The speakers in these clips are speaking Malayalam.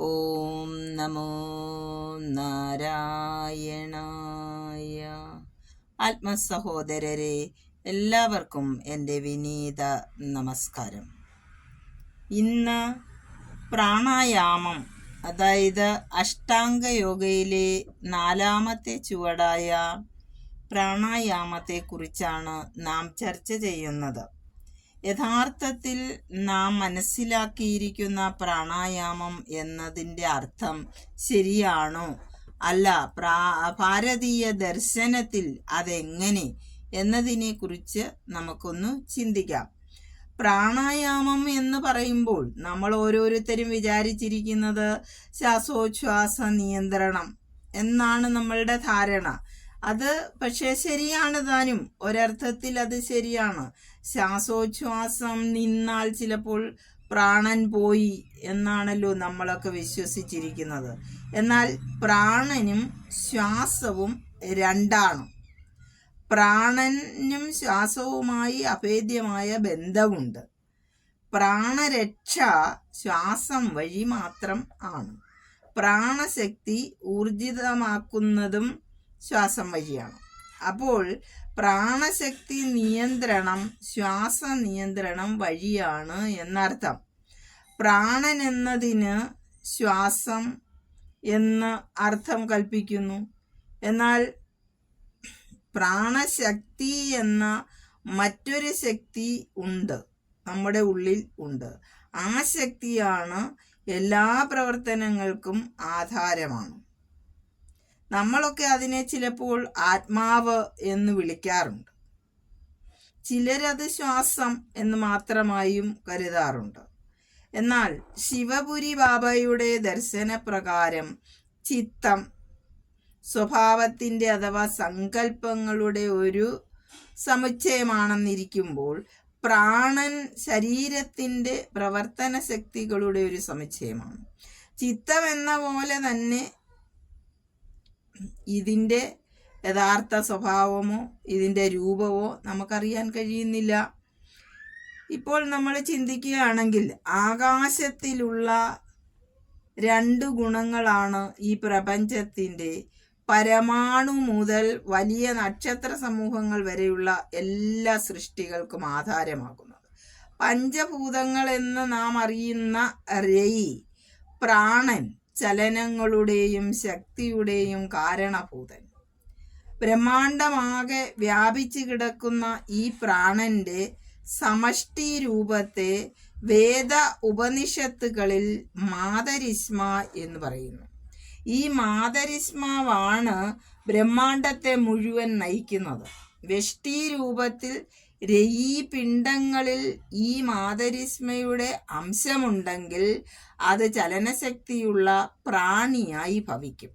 ഓം നമോ നാരായണായ. ആത്മസഹോദരരെ എല്ലാവർക്കും എന്റെ വിനീത നമസ്കാരം. ഇന്ന് പ്രാണായാമം അതായത് അഷ്ടാംഗ യോഗയിലെ നാലാമത്തെ ചുവടായ പ്രാണായാമത്തെക്കുറിച്ചാണ് നാം ചർച്ച ചെയ്യുന്നത്. യഥാർത്ഥത്തിൽ നാം മനസ്സിലാക്കിയിരിക്കുന്ന പ്രാണായാമം എന്നതിന്റെ അർത്ഥം ശരിയാണോ? അല്ല ഭാരതീയ ദർശനത്തിൽ അതെങ്ങനെ? എന്നതിനെക്കുറിച്ച് നമുക്കൊന്ന് ചിന്തിക്കാം. പ്രാണായാമം എന്ന് പറയുമ്പോൾ നമ്മൾ ഓരോരുത്തരും വിചാരിച്ചിരിക്കുന്നത് ശ്വാസോച്ഛ്വാസ നിയന്ത്രണം എന്നാണ് നമ്മളുടെ ധാരണ. അത് പക്ഷേ ശരിയാണ് താനും. ഒരർത്ഥത്തിൽ അത് ശരിയാണ്. ശ്വാസോച്ഛ്വാസം നിന്നാൽ ചിലപ്പോൾ പ്രാണൻ പോയി എന്നാണല്ലോ നമ്മളൊക്കെ വിശ്വസിച്ചിരിക്കുന്നത്. എന്നാൽ പ്രാണനും ശ്വാസവും രണ്ടാണ്. പ്രാണനും ശ്വാസവുമായി അഭേദ്യമായ ബന്ധമുണ്ട്. പ്രാണരക്ഷ ശ്വാസം വഴി മാത്രം ആണ്. പ്രാണശക്തി ഊർജിതമാക്കുന്നതും ശ്വാസം വഴിയാണ്. അപ്പോൾ പ്രാണശക്തി നിയന്ത്രണം ശ്വാസ നിയന്ത്രണം വഴിയാണ് എന്നർത്ഥം. പ്രാണൻ എന്നതിന് ശ്വാസം എന്ന് അർത്ഥം കൽപ്പിക്കുന്നു. എന്നാൽ പ്രാണശക്തി എന്ന മറ്റൊരു ശക്തി ഉണ്ട് നമ്മുടെ ഉള്ളിൽ ഉണ്ട്. ആ ശക്തിയാണ് എല്ലാ പ്രവർത്തനങ്ങൾക്കും ആധാരമാണ്. നമ്മളൊക്കെ അതിനെ ചിലപ്പോൾ ആത്മാവ് എന്ന് വിളിക്കാറുണ്ട്. ചിലരത് ശ്വാസം എന്ന് മാത്രമായും കരുതാറുണ്ട്. എന്നാൽ ശിവപുരി ബാബയുടെ ദർശനപ്രകാരം ചിത്തം സ്വഭാവത്തിന്റെ അഥവാ സങ്കല്പങ്ങളുടെ ഒരു സമുച്ചയമാണെന്നിരിക്കുമ്പോൾ പ്രാണൻ ശരീരത്തിന്റെ പ്രവർത്തന ശക്തികളുടെ ഒരു സമുച്ചയമാണ്. ചിത്തം എന്ന പോലെ തന്നെ ഇതിന്റെ യഥാർത്ഥ സ്വഭാവമോ ഇതിന്റെ രൂപമോ നമുക്കറിയാൻ കഴിയുന്നില്ല. ഇപ്പോൾ നമ്മൾ ചിന്തിക്കുകയാണെങ്കിൽ ആകാശത്തിലുള്ള രണ്ട് ഗുണങ്ങളാണ് ഈ പ്രപഞ്ചത്തിന്റെ പരമാണു മുതൽ വലിയ നക്ഷത്ര സമൂഹങ്ങൾ വരെയുള്ള എല്ലാ സൃഷ്ടികൾക്കും ആധാരമാകുന്നത്. പഞ്ചഭൂതങ്ങൾ എന്ന് നാം അറിയുന്ന രയി പ്രാണൻ ചലനങ്ങളുടെയും ശക്തിയുടെയും കാരണഭൂതൻ. ബ്രഹ്മാണ്ടമാകെ വ്യാപിച്ചു കിടക്കുന്ന ഈ പ്രാണന്റെ സമഷ്ടി രൂപത്തെ വേദ ഉപനിഷത്തുകളിൽ മാതരിസ്മ എന്ന് പറയുന്നു. ഈ മാതരിസ്മാവാണ് ബ്രഹ്മാണ്ടത്തെ മുഴുവൻ നയിക്കുന്നത്. വെഷ്ടി രൂപത്തിൽ രയീ പിണ്ഡങ്ങളിൽ ഈ മാതരിസ്മയുടെ അംശമുണ്ടെങ്കിൽ അത് ചലനശക്തിയുള്ള പ്രാണിയായി ഭവിക്കും.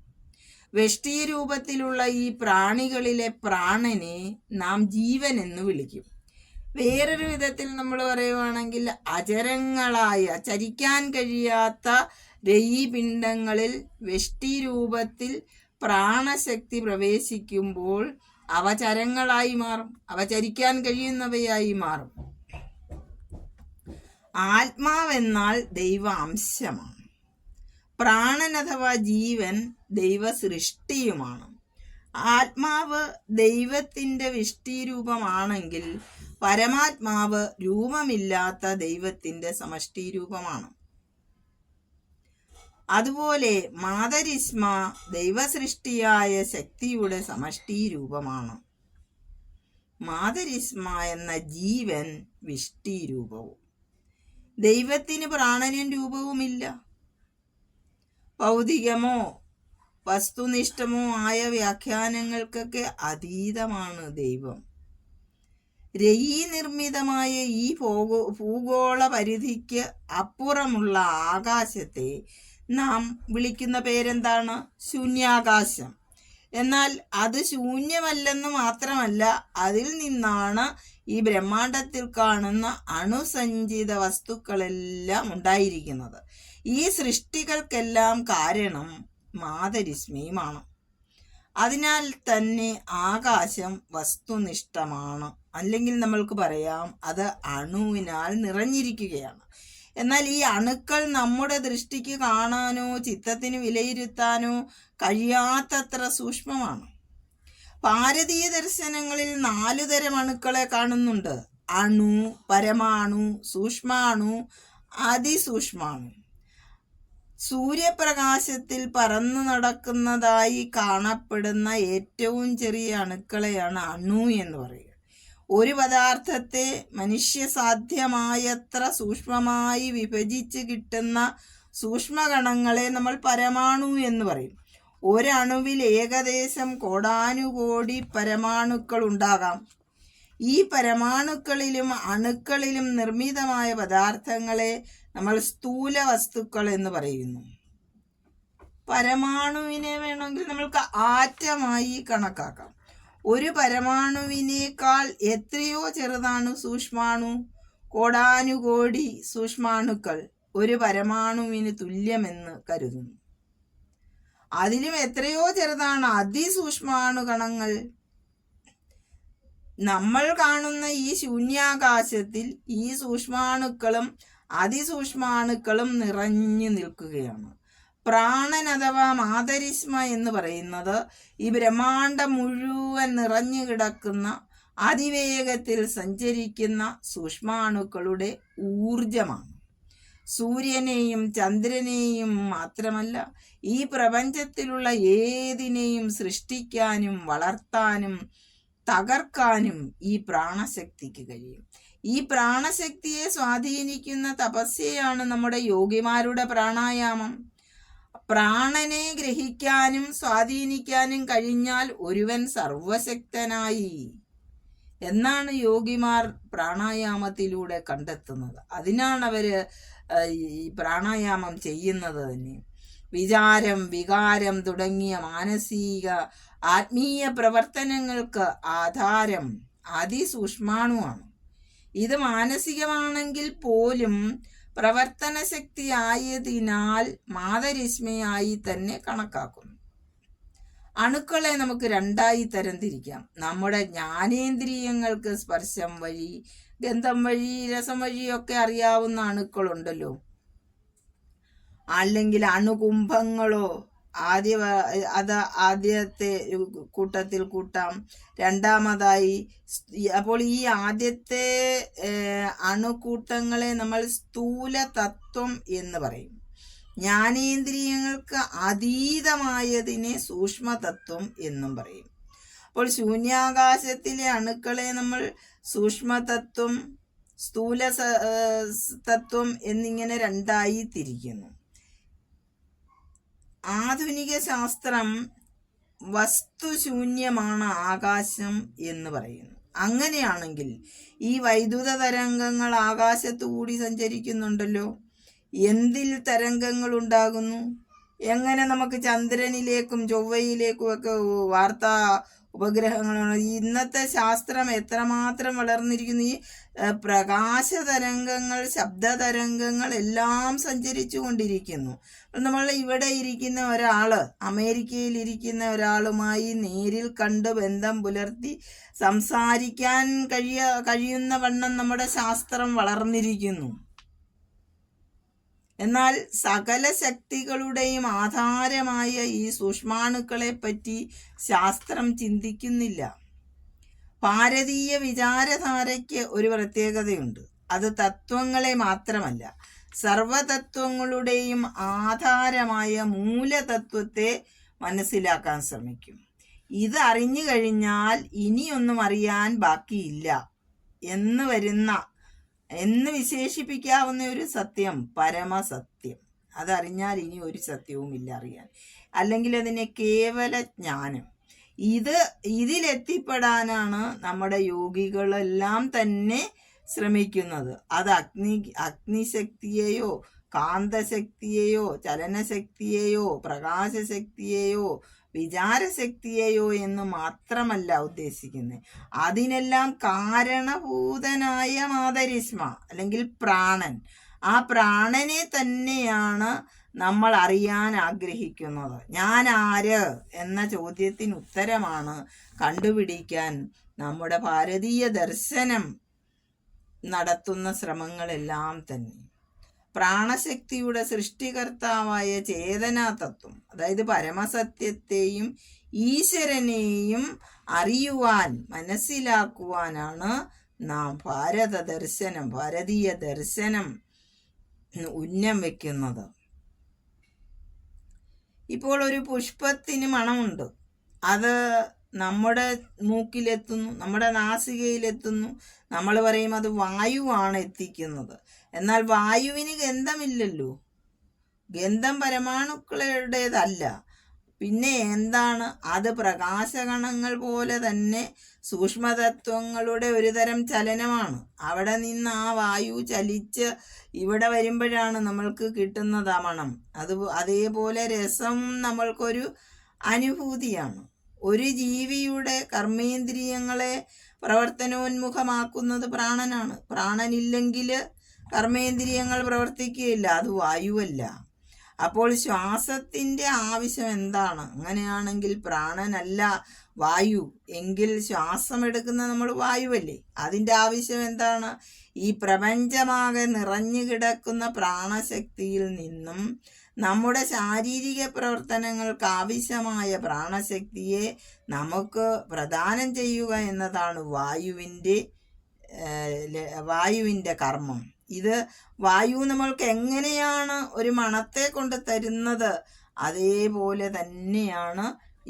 വെഷ്ടി രൂപത്തിലുള്ള ഈ പ്രാണികളിലെ പ്രാണനെ നാം ജീവൻ എന്ന് വിളിക്കും. വേറൊരു വിധത്തിൽ നമ്മൾ പറയുവാണെങ്കിൽ അചരങ്ങളായ ചരിക്കാൻ കഴിയാത്ത രയിപിണ്ഡങ്ങളിൽ വെഷ്ടി രൂപത്തിൽ പ്രാണശക്തി പ്രവേശിക്കുമ്പോൾ അവചരങ്ങളായി മാറും അവ ചരിക്കാൻ കഴിയുന്നവയായി മാറും. ആത്മാവെന്നാൽ ദൈവാംശമാണ്. പ്രാണൻ അഥവാ ജീവൻ ദൈവസൃഷ്ടിയുമാണ്. ആത്മാവ് ദൈവത്തിന്റെ വിഷ്ടിരൂപമാണെങ്കിൽ പരമാത്മാവ് രൂപമില്ലാത്ത ദൈവത്തിന്റെ സമഷ്ടി രൂപമാണ് അതുപോലെ മാതരിസ്മ ദൈവസൃഷ്ടിയായ ശക്തിയുടെ സമഷ്ടി രൂപമാണ് മാതരിസ്മ എന്ന ജീവൻ വിഷ്ടി രൂപവും ദൈവത്തിന് പ്രാണനും രൂപവുമില്ല. ഭൗതികമോ വസ്തുനിഷ്ഠമോ ആയ വ്യാഖ്യാനങ്ങൾക്കൊക്കെ അതീതമാണ് ദൈവം. രയി നിർമ്മിതമായ ഈ ഭൂഗോ ഭൂഗോള പരിധിക്ക് അപ്പുറമുള്ള ആകാശത്തെ നാം വിളിക്കുന്ന പേരെന്താണ്? ശൂന്യാകാശം. എന്നാൽ അത് ശൂന്യമല്ലെന്ന് മാത്രമല്ല അതിൽ നിന്നാണ് ഈ ബ്രഹ്മാണ്ടത്തിൽ കാണുന്ന അണുസഞ്ചിത വസ്തുക്കളെല്ലാം ഉണ്ടായിരിക്കുന്നത്. ഈ സൃഷ്ടികൾക്കെല്ലാം കാരണം മാതരിസ്മിയുമാണ്. അതിനാൽ തന്നെ ആകാശം വസ്തുനിഷ്ഠമാണ്. അല്ലെങ്കിൽ നമ്മൾക്ക് പറയാം അത് അണുവിനാൽ നിറഞ്ഞിരിക്കുകയാണ്. എന്നാൽ ഈ അണുക്കൾ നമ്മുടെ ദൃഷ്ടിക്ക് കാണാനോ ചിത്തത്തിന് വിലയിരുത്താനോ കഴിയാത്തത്ര സൂക്ഷ്മമാണ്. ഭാരതീയ ദർശനങ്ങളിൽ നാലു തരം അണുക്കളെ കാണുന്നുണ്ട്. അണു പരമാണു സൂക്ഷ്മാണു അതിസൂക്ഷ്മാണു. സൂര്യപ്രകാശത്തിൽ പറന്നു നടക്കുന്നതായി കാണപ്പെടുന്ന ഏറ്റവും ചെറിയ അണുക്കളെയാണ് അണു എന്ന് പറയുക. ഒരു പദാർത്ഥത്തെ മനുഷ്യസാധ്യമായത്ര സൂക്ഷ്മമായി വിഭജിച്ച് കിട്ടുന്ന സൂക്ഷ്മകണങ്ങളെ നമ്മൾ പരമാണു എന്ന് പറയും. ഒരണുവിൽ ഏകദേശം കോടാനുകോടി പരമാണുക്കൾ ഉണ്ടാകാം ഈ പരമാണുക്കളിലും അണുക്കളിലും നിർമ്മിതമായ പദാർത്ഥങ്ങളെ നമ്മൾ സ്ഥൂല വസ്തുക്കൾ എന്ന് പറയുന്നു. പരമാണുവിനെ വേണമെങ്കിൽ നമ്മൾക്ക് ആറ്റമായി കണക്കാക്കാം. ഒരു പരമാണുവിനേക്കാൾ എത്രയോ ചെറുതാണ് സൂക്ഷ്മാണു? കോടാനുകോടി സൂക്ഷ്മാണുക്കൾ ഒരു പരമാണുവിന് തുല്യമെന്ന് കരുതുന്നു. അതിലും എത്രയോ ചെറുതാണ് അതിസൂക്ഷ്മാണു കണങ്ങൾ നമ്മൾ കാണുന്ന ഈ ശൂന്യാകാശത്തിൽ ഈ സൂക്ഷ്മാണുക്കളും അതിസൂക്ഷ്മാണുക്കളും നിറഞ്ഞു നിൽക്കുകയാണ്. പ്രാണൻ അഥവാ മാതരിസ്മ എന്ന് പറയുന്നത് ഈ ബ്രഹ്മാണ്ടം മുഴുവൻ നിറഞ്ഞു കിടക്കുന്ന അതിവേഗത്തിൽ സഞ്ചരിക്കുന്ന സൂക്ഷ്മാണുക്കളുടെ ഊർജമാണ് സൂര്യനെയും ചന്ദ്രനെയും മാത്രമല്ല ഈ പ്രപഞ്ചത്തിലുള്ള ഏതിനെയും സൃഷ്ടിക്കാനും വളർത്താനും തകർക്കാനും ഈ പ്രാണശക്തിക്ക് കഴിയും. ഈ പ്രാണശക്തിയെ സ്വാധീനിക്കുന്ന തപസ്യയാണ് നമ്മുടെ യോഗിമാരുടെ പ്രാണായാമം. പ്രാണനെ ഗ്രഹിക്കാനും സ്വാധീനിക്കാനും കഴിഞ്ഞാൽ ഒരുവൻ സർവശക്തനായി എന്നാണ് യോഗിമാർ പ്രാണായാമത്തിലൂടെ കണ്ടെത്തുന്നത്. അതിനാണ് അവർ ഈ പ്രാണായാമം ചെയ്യുന്നത് തന്നെ. വിചാരം വികാരം തുടങ്ങിയ മാനസിക ആത്മീയ പ്രവർത്തനങ്ങൾക്ക് ആധാരം അതിസൂക്ഷ്മാണുവാണ്. ഇത് മാനസികമാണെങ്കിൽ പോലും പ്രവർത്തന ശക്തി ആയതിനാൽ മാതരിസ്മയായി തന്നെ കണക്കാക്കുന്നു. അണുക്കളെ നമുക്ക് രണ്ടായി തരം തിരിക്കാം നമ്മുടെ ജ്ഞാനേന്ദ്രിയങ്ങൾക്ക് സ്പർശം വഴി ഗന്ധം വഴി രസം വഴിയൊക്കെ അറിയാവുന്ന അണുക്കളുണ്ടല്ലോ. അല്ലെങ്കിൽ അണുകുംഭങ്ങളോ ആദ്യ അത് ആദ്യത്തെ കൂട്ടത്തിൽ കൂട്ടാം. രണ്ടാമതായി അപ്പോൾ ഈ ആദ്യത്തെ അണുക്കൂട്ടങ്ങളെ നമ്മൾ സ്ഥൂല തത്വം എന്ന് പറയും. ജ്ഞാനേന്ദ്രിയങ്ങൾക്ക് അതീതമായതിനെ സൂക്ഷ്മതത്വം എന്നും പറയും. അപ്പോൾ ശൂന്യാകാശത്തിലെ അണുക്കളെ നമ്മൾ സൂക്ഷ്മതത്വം സ്ഥൂല തത്വം എന്നിങ്ങനെ രണ്ടായി തിരിക്കുന്നു. ആധുനിക ശാസ്ത്രം വസ്തുശൂന്യമാണ് ആകാശം എന്ന് പറയുന്നു. അങ്ങനെയാണെങ്കിൽ ഈ വൈദ്യുത തരംഗങ്ങൾ ആകാശത്തു കൂടി സഞ്ചരിക്കുന്നുണ്ടല്ലോ. എന്തിൽ തരംഗങ്ങൾ ഉണ്ടാകുന്നു? എങ്ങനെ നമുക്ക് ചന്ദ്രനിലേക്കും ചൊവ്വയിലേക്കും ഒക്കെ വാർത്താ ഉപഗ്രഹങ്ങളാണ്. ഇന്നത്തെ ശാസ്ത്രം എത്രമാത്രം വളർന്നിരിക്കുന്നു? ഈ പ്രകാശ തരംഗങ്ങൾ ശബ്ദ തരംഗങ്ങൾ എല്ലാം സഞ്ചരിച്ചു കൊണ്ടിരിക്കുന്നു നമ്മൾ ഇവിടെ ഇരിക്കുന്ന ഒരാൾ അമേരിക്കയിൽ ഇരിക്കുന്ന ഒരാളുമായി നേരിൽ കണ്ട് ബന്ധം പുലർത്തി സംസാരിക്കാൻ കഴിയ കഴിയുന്ന വണ്ണം നമ്മുടെ ശാസ്ത്രം വളർന്നിരിക്കുന്നു. എന്നാൽ സകല ശക്തികളുടെയും ആധാരമായ ഈ സൂക്ഷ്മാണുക്കളെപ്പറ്റി ശാസ്ത്രം ചിന്തിക്കുന്നില്ല. ഭാരതീയ വിചാരധാരയ്ക്ക് ഒരു പ്രത്യേകതയുണ്ട്. അത് തത്വങ്ങളെ മാത്രമല്ല സർവതത്വങ്ങളുടെയും ആധാരമായ മൂലതത്വത്തെ മനസ്സിലാക്കാൻ ശ്രമിക്കും. ഇത് അറിഞ്ഞു കഴിഞ്ഞാൽ ഇനിയൊന്നും അറിയാൻ ബാക്കിയില്ല എന്ന് വരുന്ന എന്ന് വിശേഷിപ്പിക്കാവുന്ന ഒരു സത്യം പരമസത്യം. അതറിഞ്ഞാൽ ഇനി ഒരു സത്യവും ഇല്ല അറിയാൻ. അല്ലെങ്കിൽ അതിനെ കേവല ജ്ഞാനം. ഇത് ഇതിലെത്തിപ്പെടാനാണ് നമ്മുടെ യോഗികളെല്ലാം തന്നെ ശ്രമിക്കുന്നത്. അത് അഗ്നി അഗ്നിശക്തിയെയോ കാന്തശക്തിയെയോ ചലനശക്തിയെയോ പ്രകാശശക്തിയെയോ വിചാരശക്തിയെയോ എന്ന് മാത്രമല്ല ഉദ്ദേശിക്കുന്നത് അതിനെല്ലാം കാരണഭൂതനായ മാതരിസ്മ അല്ലെങ്കിൽ പ്രാണൻ. ആ പ്രാണനെ തന്നെയാണ് നമ്മൾ അറിയാൻ ആഗ്രഹിക്കുന്നത്. ഞാൻ ആര് എന്ന ചോദ്യത്തിന് ഉത്തരമാണ് കണ്ടുപിടിക്കാൻ നമ്മുടെ ഭാരതീയ ദർശനം നടത്തുന്ന ശ്രമങ്ങളെല്ലാം തന്നെ. പ്രാണശക്തിയുടെ സൃഷ്ടികർത്താവായ ചേതനാ തത്വം അതായത് പരമസത്യത്തെയും ഈശ്വരനെയും അറിയുവാൻ മനസ്സിലാക്കുവാനാണ് നാം ഭാരത ദർശനം ഭാരതീയ ദർശനം ഉന്നം വെക്കുന്നത്. ഇപ്പോൾ ഒരു പുഷ്പത്തിന് മണമുണ്ട്. അത് നമ്മുടെ മൂക്കിലെത്തുന്നു നമ്മുടെ നാസികയിലെത്തുന്നു. നമ്മൾ പറയും അത് വായുവാണ് എത്തിക്കുന്നത്. എന്നാൽ വായുവിന് ഗന്ധമില്ലല്ലോ. ഗന്ധം പരമാണുക്കളുടേതല്ല. പിന്നെ എന്താണ്? അത് പ്രകാശകണങ്ങൾ പോലെ തന്നെ സൂക്ഷ്മതത്വങ്ങളുടെ ഒരു തരം ചലനമാണ്. അവിടെ നിന്ന് ആ വായു ചലിച്ച് ഇവിടെ വരുമ്പോഴാണ് നമ്മൾക്ക് കിട്ടുന്നത് ആ മണം. അത് അതേപോലെ രസം നമ്മൾക്കൊരു അനുഭൂതിയാണ്. ഒരു ജീവിയുടെ കർമ്മേന്ദ്രിയങ്ങളെ പ്രവർത്തനോന്മുഖമാക്കുന്നത് പ്രാണനാണ്. പ്രാണനില്ലെങ്കിൽ കർമ്മേന്ദ്രിയങ്ങൾ പ്രവർത്തിക്കുകയില്ല അത് വായുവല്ല. അപ്പോൾ ശ്വാസത്തിന്റെ ആവശ്യം എന്താണ്? അങ്ങനെയാണെങ്കിൽ പ്രാണനല്ല വായു. എങ്കിൽ ശ്വാസം എടുക്കുന്ന നമ്മൾ വായുവല്ലേ? അതിന്റെ ആവശ്യം എന്താണ്? ഈ പ്രപഞ്ചമാകെ നിറഞ്ഞു കിടക്കുന്ന പ്രാണശക്തിയിൽ നിന്നും നമ്മുടെ ശാരീരിക പ്രവർത്തനങ്ങൾക്ക് ആവശ്യമായ പ്രാണശക്തിയെ നമുക്ക് പ്രദാനം ചെയ്യുക എന്നതാണ് വായുവിന്റെ വായുവിന്റെ കർമ്മം. ഇത് വായു നമ്മൾക്ക് എങ്ങനെയാണ് ഒരു മണത്തെ കൊണ്ട് തരുന്നത് അതേപോലെ തന്നെയാണ്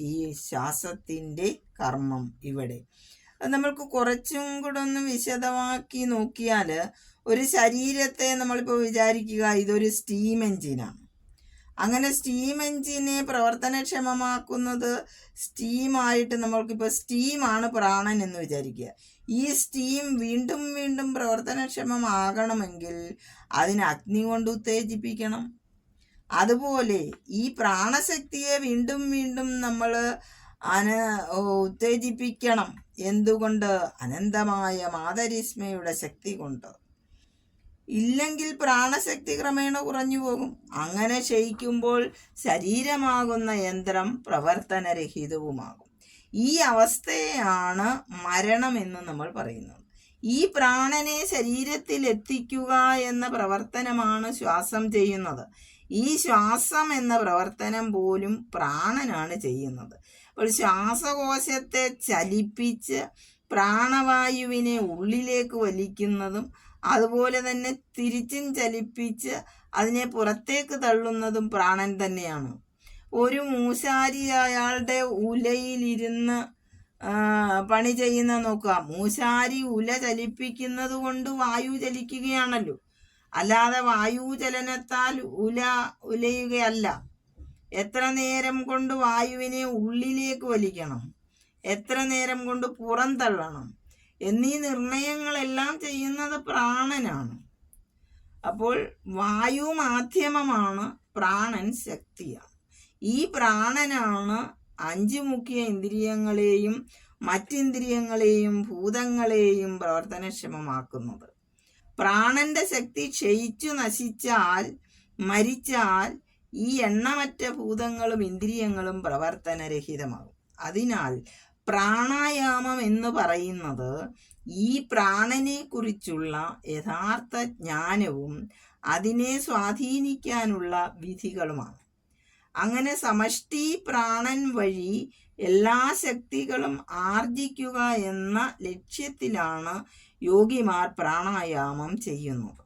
ഈ ശ്വാസത്തിന്റെ കർമ്മം ഇവിടെ. നമ്മൾക്ക് കുറച്ചും കൂടെ ഒന്ന് വിശദമാക്കി നോക്കിയാൽ ഒരു ശരീരത്തെ നമ്മളിപ്പോൾ വിചാരിക്കുക ഇതൊരു സ്റ്റീം എഞ്ചിനാണ്. അങ്ങനെ സ്റ്റീം എഞ്ചിനെ പ്രവർത്തനക്ഷമമാക്കുന്നത് സ്റ്റീമായിട്ട് നമ്മൾക്കിപ്പോൾ സ്റ്റീമാണ് പ്രാണൻ എന്ന് വിചാരിക്കുക. ഈ സ്റ്റീം വീണ്ടും വീണ്ടും പ്രവർത്തനക്ഷമമാകണമെങ്കിൽ അതിനെ അഗ്നി കൊണ്ട് ഉത്തേജിപ്പിക്കണം. അതുപോലെ ഈ പ്രാണശക്തിയെ വീണ്ടും വീണ്ടും നമ്മൾ അന ഉത്തേജിപ്പിക്കണം. എന്തുകൊണ്ട്? അനന്തമായ മാതരിസ്മയുടെ ശക്തി കൊണ്ട്. ഇല്ലെങ്കിൽ പ്രാണശക്തി ക്രമേണ കുറഞ്ഞു പോകും. അങ്ങനെ ക്ഷയിക്കുമ്പോൾ ശരീരമാകുന്ന യന്ത്രം പ്രവർത്തനരഹിതവുമാകും. ഈ അവസ്ഥയാണ് മരണം എന്ന് നമ്മൾ പറയുന്നത്. ഈ പ്രാണനെ ശരീരത്തിൽ എത്തിക്കുക എന്ന പ്രവർത്തനമാണ് ശ്വാസം ചെയ്യുന്നത്. ഈ ശ്വാസം എന്ന പ്രവർത്തനം പോലും പ്രാണനാണ് ചെയ്യുന്നത്. അപ്പോൾ ശ്വാസകോശത്തെ ചലിപ്പിച്ച് പ്രാണവായുവിനെ ഉള്ളിലേക്ക് വലിക്കുന്നതും അതുപോലെ തന്നെ തിരിച്ചും ചലിപ്പിച്ച് അതിനെ പുറത്തേക്ക് തള്ളുന്നതും പ്രാണൻ തന്നെയാണ്. ഒരു മൂശാരി അയാളുടെ ഉലയിലിരുന്ന് പണി ചെയ്യുന്ന നോക്കുക. മൂശാരി ഉല ചലിപ്പിക്കുന്നത് കൊണ്ട് വായു ചലിക്കുകയാണല്ലോ. അല്ലാതെ വായു ചലനത്താൽ ഉല ഉലയുകയല്ല. എത്ര നേരം കൊണ്ട് വായുവിനെ ഉള്ളിലേക്ക് വലിക്കണം? എത്ര നേരം കൊണ്ട് പുറന്തള്ളണം എന്നീ നിർണയങ്ങളെല്ലാം ചെയ്യുന്നത് പ്രാണനാണ്. അപ്പോൾ വായു മാധ്യമമാണ് പ്രാണൻ ശക്തിയാണ് ഈ പ്രാണനാണ് അഞ്ച് മുഖ്യ ഇന്ദ്രിയങ്ങളെയും മറ്റിന്ദ്രിയങ്ങളെയും ഭൂതങ്ങളെയും പ്രവർത്തനക്ഷമമാക്കുന്നത്. പ്രാണന്റെ ശക്തി ക്ഷയിച്ചു നശിച്ചാൽ മരിച്ചാൽ ഈ എണ്ണമറ്റ ഭൂതങ്ങളും ഇന്ദ്രിയങ്ങളും പ്രവർത്തനരഹിതമാകും. അതിനാൽ പ്രാണായാമം എന്ന് പറയുന്നത് ഈ പ്രാണനെ കുറിച്ചുള്ള യഥാർത്ഥ ജ്ഞാനവും അതിനെ സ്വാധീനിക്കാനുള്ള വിധികളുമാണ്. അങ്ങനെ സമഷ്ടി പ്രാണൻ വഴി എല്ലാ ശക്തികളും ആർജിക്കുക എന്ന ലക്ഷ്യത്തിലാണ് യോഗിമാർ പ്രാണായാമം ചെയ്യുന്നത്.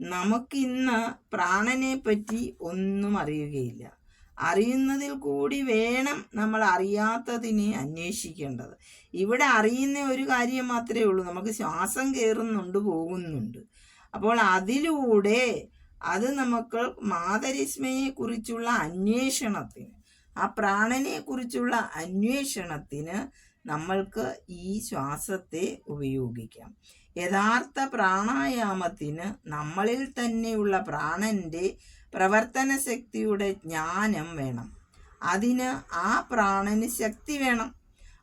നമുക്കിന്ന് പ്രാണനെ പറ്റി ഒന്നും അറിയുകയില്ല. അറിയുന്നതിൽ കൂടി വേണം നമ്മൾ അറിയാത്തതിനെ അന്വേഷിക്കേണ്ടത്. ഇവിടെ അറിയുന്ന ഒരു കാര്യം മാത്രമേ ഉള്ളൂ. നമുക്ക് ശ്വാസം കയറുന്നുണ്ട് പോകുന്നുണ്ട്. അപ്പോൾ അതിലൂടെ അത് നമുക്ക് മാതരിസ്മയെ കുറിച്ചുള്ള അന്വേഷണത്തിന് ആ പ്രാണനെ കുറിച്ചുള്ള അന്വേഷണത്തിന് നമ്മൾക്ക് ഈ ശ്വാസത്തെ ഉപയോഗിക്കാം. യഥാർത്ഥ പ്രാണായാമത്തിന് നമ്മളിൽ തന്നെയുള്ള പ്രാണന്റെ പ്രവർത്തന ശക്തിയുടെ ജ്ഞാനം വേണം. അതിന് ആ പ്രാണന് ശക്തി വേണം.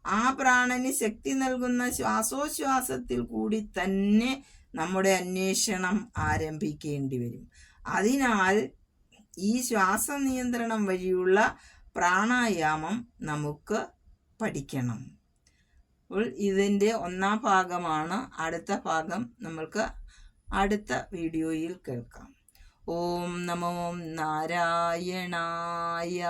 ആ പ്രാണന് ശക്തി നൽകുന്ന ശ്വാസോച്ഛ്വാസത്തിൽ കൂടി തന്നെ നമ്മുടെ അന്വേഷണം ആരംഭിക്കേണ്ടി വരും. അതിനാൽ ഈ ശ്വാസ നിയന്ത്രണം വഴിയുള്ള പ്രാണായാമം നമുക്ക് പഠിക്കണം. അപ്പോൾ ഇതിന്റെ ഒന്നാം ഭാഗമാണ്. അടുത്ത ഭാഗം നമ്മൾക്ക് അടുത്ത വീഡിയോയിൽ കേൾക്കാം. ഓം നമോ നാരായണായ.